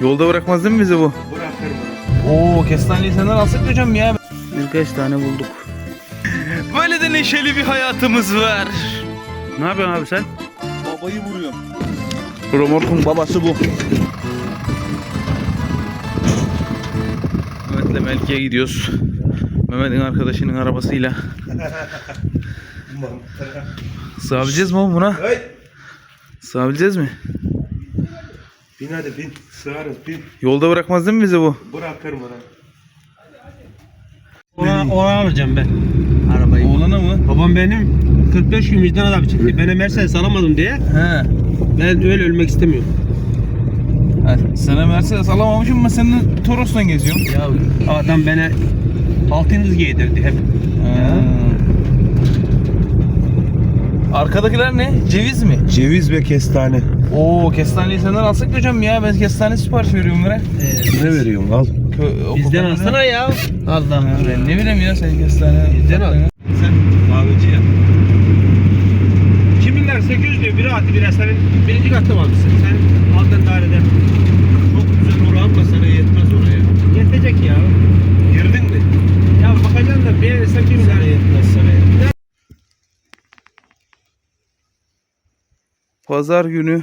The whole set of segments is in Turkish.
Yolda bırakmaz değil mi bizi bu? Bırakırım. Oo kestaneyi senden alsak hocam ya. Birkaç tane bulduk. Böyle de neşeli bir hayatımız var. Ne yapıyorsun abi sen? Babayı vuruyorum. Romorkun babası bu. Mehmet'le Melike'ye gidiyoruz. Mehmet'in arkadaşının arabasıyla. Sığabileceğiz mi oğlum buna? Sığabileceğiz mi? Bin hadi bin. Sığarız bin. Yolda bırakmaz değil mi bizi bu? Bırakırım ona. Ona, ona alacağım ben arabayı. Oğlana mı? Babam benim 45 gün vicdan azabı çekti. Ben Mercedes alamadım diye. He. Ben öyle ölmek istemiyorum. Ha, Sana Mercedes alamamışım ama senin Toros'la geziyorum. Ya adam bana altın yıldız giydirdi hep. Ha. Arkadakiler ne? Ceviz mi? Ceviz ve kestane. Oo kestaneyi senden alsak hocam ya. Ben kestane sipariş veriyorum buraya. Ne veriyorsun al. Kö- Bizden alsana ya. Allah Ha, Ben ne bileyim ya sen kestane. Bizden al. Sen Kahveci ya. Kiminler 800 diyor biri attı biri senin birinci katta mı almışsın? Sen aldığın dairede çok güzel oran ama sana yetmez oraya. Yetecek ya. Girdin mi? Ya bakacaksın da beğenirsen kim sana yetmez sana ya. pazar günü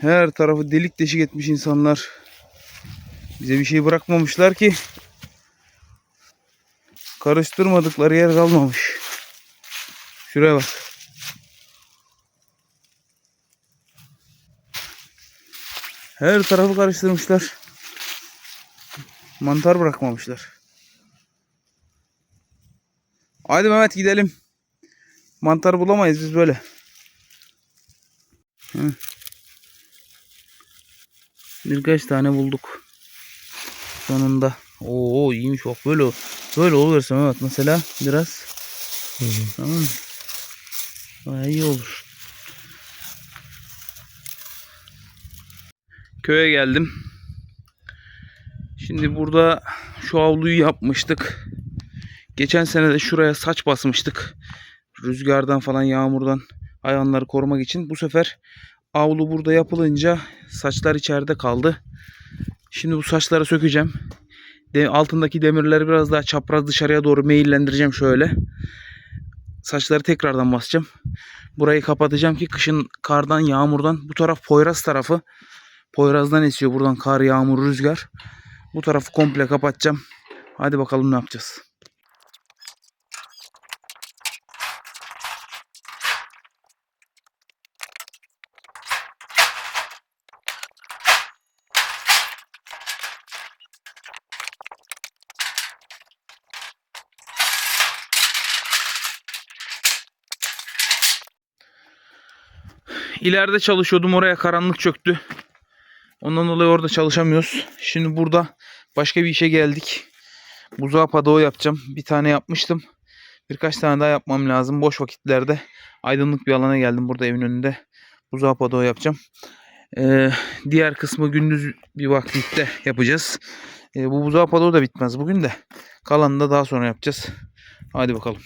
her tarafı delik deşik etmiş insanlar. Bize bir şey bırakmamışlar ki karıştırmadıkları yer kalmamış. Şuraya bak. Her tarafı karıştırmışlar. Mantar bırakmamışlar. Haydi Mehmet gidelim. Mantar bulamayız biz böyle. Hı. Birkaç tane bulduk. Sonunda. Oo iyiymiş bak böyle böyle olursa Mehmet mesela biraz. Tamam mı? Bayağı iyi olur. Köye geldim. Şimdi burada şu avluyu yapmıştık. Geçen sene de şuraya saç basmıştık. Rüzgardan falan yağmurdan hayvanları korumak için. Bu sefer avlu burada yapılınca saçlar içeride kaldı. Şimdi bu saçları sökeceğim. Altındaki demirleri biraz daha çapraz dışarıya doğru meyillendireceğim şöyle. Saçları tekrardan basacağım. Burayı kapatacağım ki kışın kardan, yağmurdan. Bu taraf Poyraz tarafı. Poyraz'dan esiyor buradan kar, yağmur, rüzgar. Bu tarafı komple kapatacağım. Hadi bakalım ne yapacağız. İleride çalışıyordum oraya karanlık çöktü. Ondan dolayı orada çalışamıyoruz. Şimdi burada başka bir işe geldik. Buzağı padoğu yapacağım. Bir tane yapmıştım. Birkaç tane daha yapmam lazım. Boş vakitlerde aydınlık bir alana geldim. Burada evin önünde buzağı padoğu yapacağım. Ee, diğer kısmı gündüz bir vakitte yapacağız. Ee, bu buzağı padoğu da bitmez bugün de. Kalanını da daha sonra yapacağız. Hadi bakalım.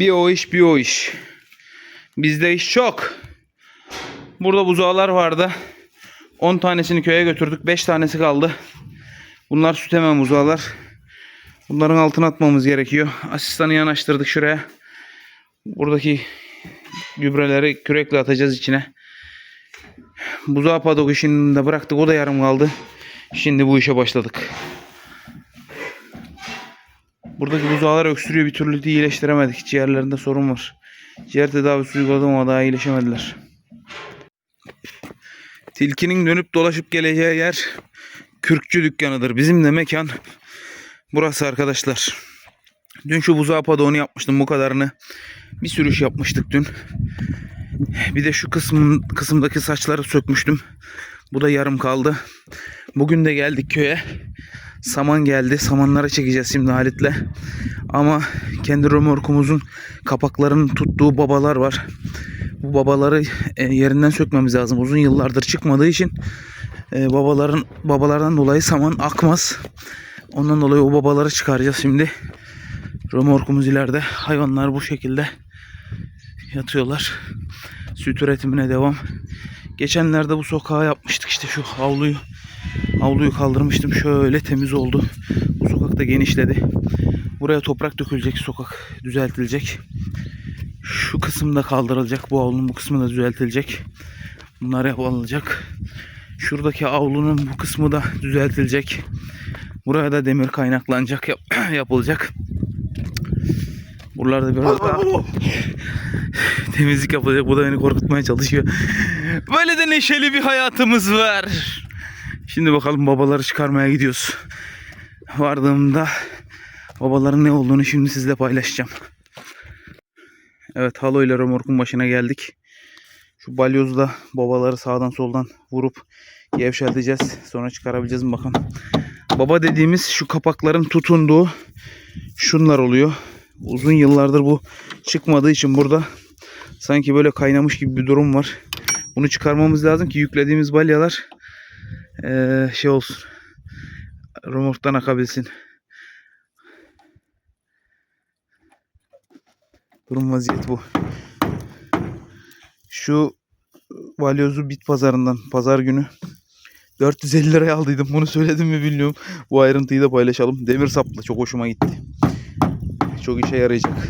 Bir o iş bir o iş. Bizde iş çok. Burada buzağlar vardı. 10 tanesini köye götürdük. 5 tanesi kaldı. Bunlar süt emen buzağlar. Bunların altına atmamız gerekiyor. Asistanı yanaştırdık şuraya. Buradaki gübreleri kürekle atacağız içine. Buzağı padok işini de bıraktık. O da yarım kaldı. Şimdi bu işe başladık. Buradaki buzağlar öksürüyor. Bir türlü de iyileştiremedik. Ciğerlerinde sorun var. Ciğer tedavisi uyguladım ama daha iyileşemediler. Tilkinin dönüp dolaşıp geleceği yer kürkçü dükkanıdır. Bizim de mekan burası arkadaşlar. Dün şu buzağı padoğunu yapmıştım bu kadarını. Bir sürüş yapmıştık dün. Bir de şu kısmın kısımdaki saçları sökmüştüm. Bu da yarım kaldı. Bugün de geldik köye. Saman geldi. Samanları çekeceğiz şimdi Halit'le. Ama kendi römorkumuzun kapaklarının tuttuğu babalar var. Bu babaları e, yerinden sökmemiz lazım. Uzun yıllardır çıkmadığı için e, babaların babalardan dolayı saman akmaz. Ondan dolayı o babaları çıkaracağız şimdi. Römorkumuz ileride. Hayvanlar bu şekilde yatıyorlar. Süt üretimine devam. Geçenlerde bu sokağa yapmıştık işte şu havluyu. Havluyu kaldırmıştım. Şöyle temiz oldu. Bu sokak da genişledi. Buraya toprak dökülecek sokak düzeltilecek. Şu kısım da kaldırılacak. Bu avlunun bu kısmı da düzeltilecek. Bunlar yapılacak. Şuradaki avlunun bu kısmı da düzeltilecek. Buraya da demir kaynaklanacak yap- yapılacak. Buralarda biraz daha temizlik yapılacak. Bu da beni korkutmaya çalışıyor. Böyle de neşeli bir hayatımız var. Şimdi bakalım babaları çıkarmaya gidiyoruz. Vardığımda babaların ne olduğunu şimdi sizle paylaşacağım. Evet halo ile römorkun başına geldik. Şu balyozla babaları sağdan soldan vurup gevşeteceğiz. Sonra çıkarabileceğiz mi bakalım. Baba dediğimiz şu kapakların tutunduğu şunlar oluyor. Uzun yıllardır bu çıkmadığı için burada sanki böyle kaynamış gibi bir durum var. Bunu çıkarmamız lazım ki yüklediğimiz balyalar eee, şey olsun. Römorktan akabilsin. Durum vaziyet bu. Şu balyozu bit pazarından pazar günü 450 liraya aldıydım. Bunu söyledim mi bilmiyorum. Bu ayrıntıyı da paylaşalım. Demir saplı. Çok hoşuma gitti. Çok işe yarayacak.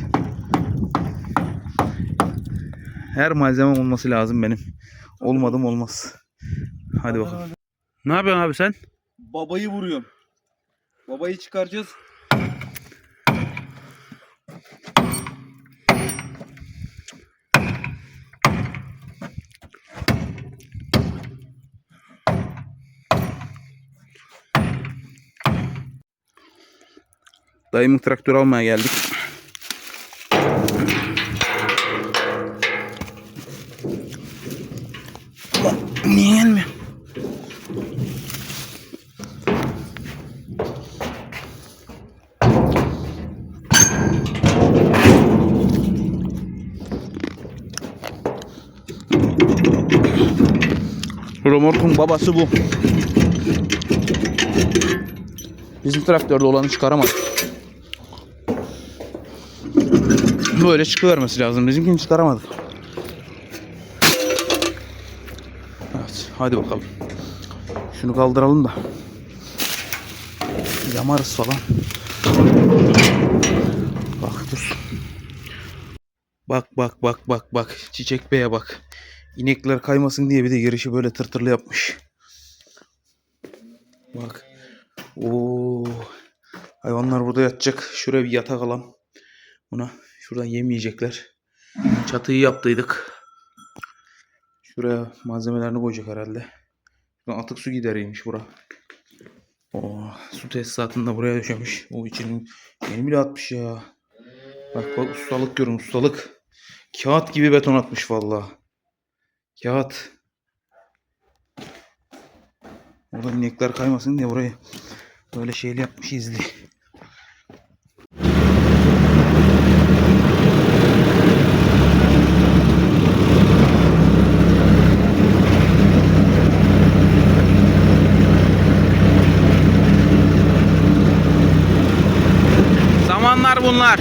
Her malzemem olması lazım benim. Olmadım olmaz. Hadi bakalım. Ne yapıyorsun abi sen? Babayı vuruyorum. Babayı çıkaracağız. Dayımın traktör almaya geldik. Romorkun babası bu. Bizim traktörde olanı çıkaramadık. Böyle çıkıvermesi lazım. Bizimkini çıkaramadık. Evet. Hadi bakalım. Şunu kaldıralım da. Yamarız falan. Bak dur. Bak bak bak bak bak. Çiçek beye bak. İnekler kaymasın diye bir de girişi böyle tırtırlı yapmış. Bak. Oo. Hayvanlar burada yatacak. Şuraya bir yatak alalım. Buna şuradan yemeyecekler. Çatıyı yaptıydık. Şuraya malzemelerini koyacak herhalde. Şuradan atık su gideriymiş bura. Oo, su tesisatını da buraya döşemiş. O için yeni bile atmış ya. Bak bak ustalık görün ustalık. Kağıt gibi beton atmış vallahi. Kağıt. Oradan inekler kaymasın diye burayı böyle şeyli yapmış izli. Zamanlar bunlar.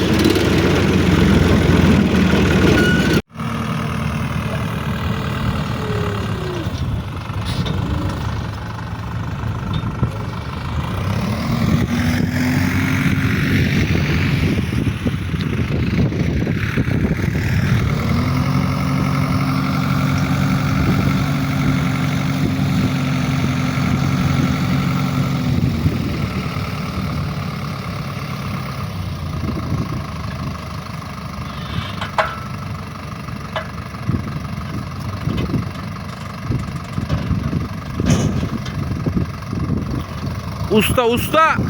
Usta usta.